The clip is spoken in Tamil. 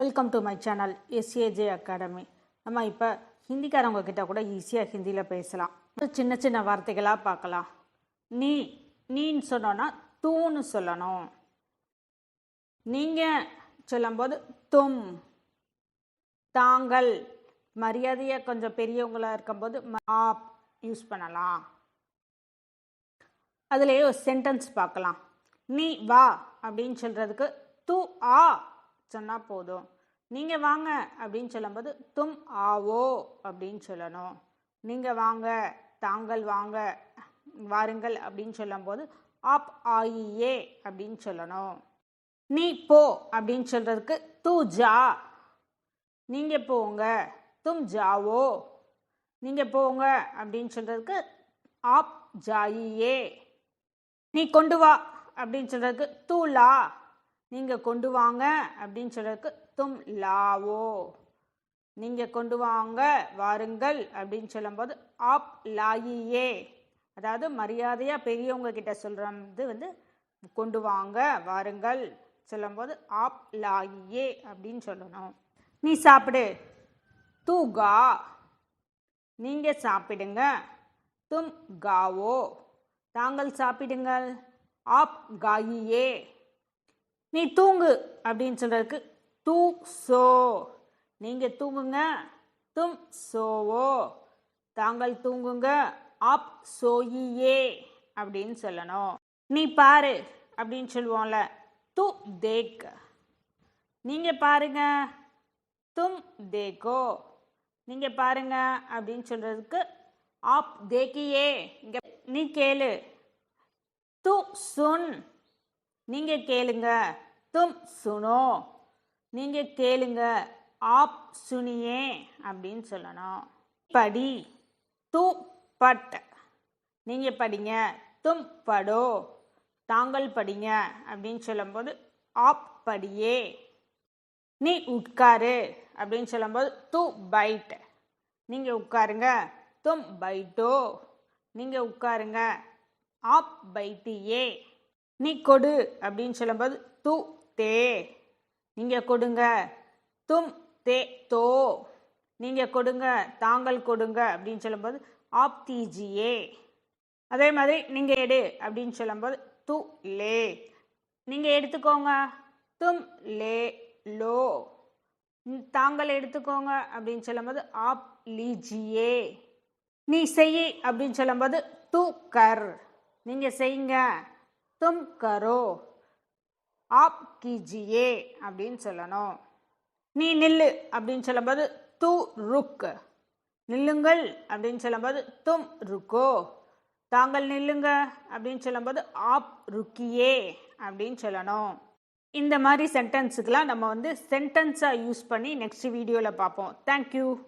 Welcome to my channel SAJ academy நம்ம இப்போ ஹிந்திக்காரவங்க கிட்ட கூட ஈஸியாக ஹிந்தியில் பேசலாம். ஒரு சின்ன சின்ன வார்த்தைகளாக பார்க்கலாம். நீ நீன்னு சொன்னோன்னா தூன்னு சொல்லணும். நீங்கள் சொல்லும்போது தும் தாங்கள் மரியாதையாக கொஞ்சம் பெரியவங்களாக இருக்கும்போது ஆப் யூஸ் பண்ணலாம். அதுலேயே ஒரு சென்டென்ஸ் பார்க்கலாம். நீ வா அப்படின்னு சொல்கிறதுக்கு து ஆ சொன்னால் போதும். நீங்கள் வாங்க அப்படின்னு சொல்லும்போது தும் ஆவோ அப்படின்னு சொல்லணும். நீங்கள் வாங்க தாங்கள் வாங்க வாருங்கள் அப்படின்னு சொல்லும்போது ஆப் ஆயியே அப்படின்னு சொல்லணும். நீ போ அப்படின்னு சொல்கிறதுக்கு தூ ஜா நீங்கள் போங்க தும் ஜாவோ நீங்கள் போங்க அப்படின்னு சொல்கிறதுக்கு ஆப் ஜாயியே நீ கொண்டு வா அப்படின்னு சொல்கிறதுக்கு தூ லா நீங்கள் கொண்டு வாங்க அப்படின்னு சொல்கிறதுக்கு தும் லாவோ. நீங்கள் கொண்டு வாங்க வாருங்கள் அப்படின்னு சொல்லும்போது ஆப் லாயியே. அதாவது மரியாதையாக பெரியவங்க கிட்ட சொல்கிறது வந்து கொண்டு வாங்க வாருங்கள் சொல்லும்போது ஆப் லாயியே அப்படின்னு சொல்லணும். நீ சாப்பிடு. தூகா. நீங்கள் சாப்பிடுங்க. தும் காவோ. தாங்கள் சாப்பிடுங்கள். ஆப் காயியே. நீ தூங்கு அப்படின்னு சொல்றதுக்கு தூ சோ. நீங்கள் தூங்குங்க. தும் சோவோ. தாங்கள் தூங்குங்க. ஆப் சோயியே அப்படின்னு சொல்லணும். நீ பாரு அப்படின்னு சொல்லுவோம்ல. து தேக். நீங்க பாருங்க. தும் தேக்கோ நீங்க பாருங்க அப்படின்னு சொல்றதுக்கு ஆப் தேக்கியே இங்க நீ கேளு. து சுன். நீங்க கேளுங்க. தும் சுனோ நீங்க கேளுங்க ஆப் சுனியே அப்படின்னு சொல்லணும். படி து பட் நீங்க படிங்க தும் படோ தாங்கள் படிங்க அப்படின்னு சொல்லும்போது ஆப் படியே. நீ உட்காரு அப்படின்னு சொல்லும்போது து பைட் நீங்க உட்காருங்க தும் பைட்டோ நீங்க உட்காருங்க ஆப் பைட்டியே. நீ கொடு அப்படின்னு சொல்லும்போது து தே. நீங்க கொடுங்க. தும் தே தோ. நீங்க கொடுங்க. தாங்கள் கொடுங்க அப்படின்னு சொல்லும்போது ஆப் தீஜியே அதே மாதிரி நீங்க எடு அப்படின்னு சொல்லும்போது து லே. நீங்க எடுத்துக்கோங்க. தும் லே லோ. தாங்கள் எடுத்துக்கோங்க அப்படின்னு சொல்லும்போது ஆப் லீஜியே நீ செய் அப்படின்னு சொல்லும்போது து கர் நீங்க செய்யுங்க. தும் கரோ. ஆப் கீஜியே அப்படின்னு சொல்லணும். நீ நில்லு அப்படின்னு சொல்லும்போது து ருக் நில்லுங்கள் அப்படின்னு சொல்லும்போது தும் ருக்கோ. தாங்கள் நில்லுங்க அப்படின்னு சொல்லும்போது ஆப் ருக்கியே அப்படின்னு சொல்லணும். இந்த மாதிரி சென்டென்ஸுக்கெலாம் நம்ம வந்து சென்டென்ஸாக யூஸ் பண்ணி நெக்ஸ்ட் வீடியோவில் பார்ப்போம். தேங்க்யூ